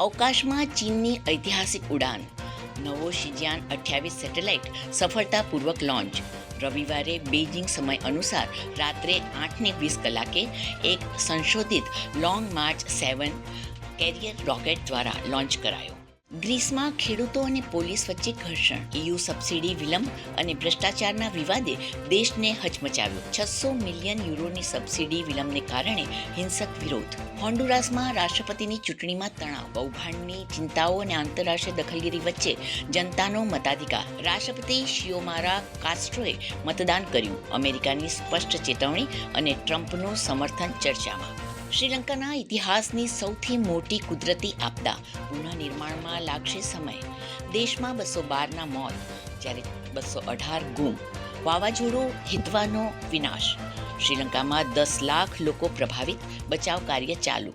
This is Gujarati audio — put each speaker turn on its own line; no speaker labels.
અવકાશમાં ચીનની ઐતિહાસિક ઉડાન. નવો શિજિયાન અઠ્યાવીસ સેટેલાઇટ સફળતાપૂર્વક લોન્ચ. રવિવારે બેઇજિંગ સમય અનુસાર રાત્રે આઠને વીસ કલાકે એક સંશોધિત long march seven carrier rocket દ્વારા લોન્ચ કરાયો. ગ્રીસમાં ખેડૂતો અને પોલીસ વચ્ચે ઘર્ષણ યુ સબસિડી વિલંબ અને ભ્રષ્ટાચારના વિવાદે દેશને હચમચાવ્યો. છસો મિલિયન યુરોની સબસિડી વિલંબને કારણે હિંસક વિરોધ. હોન્ડુરાસમાં રાષ્ટ્રપતિની ચૂંટણીમાં તણાવ, કૌભાંડની ચિંતાઓ અને આંતરરાષ્ટ્રીય દખલગીરી વચ્ચે જનતાનો મતાધિકાર. રાષ્ટ્રપતિ શિયોમારા કાસ્ટ્રોએ મતદાન કર્યું. અમેરિકાની સ્પષ્ટ ચેતવણી અને ટ્રમ્પનું સમર્થન ચર્ચામાં. શ્રીલંકાના ઇતિહાસની સૌથી મોટી કુદરતી આપદા પુનઃનિર્માણમાં લાગશે સમય. દેશમાં બસો બારના મોત, જ્યારે બસો અઢાર ગુમ, વાવાઝોડું, હિતવાનો વિનાશ. શ્રીલંકામાં દસ લાખ લોકો પ્રભાવિત, બચાવ કાર્ય ચાલુ.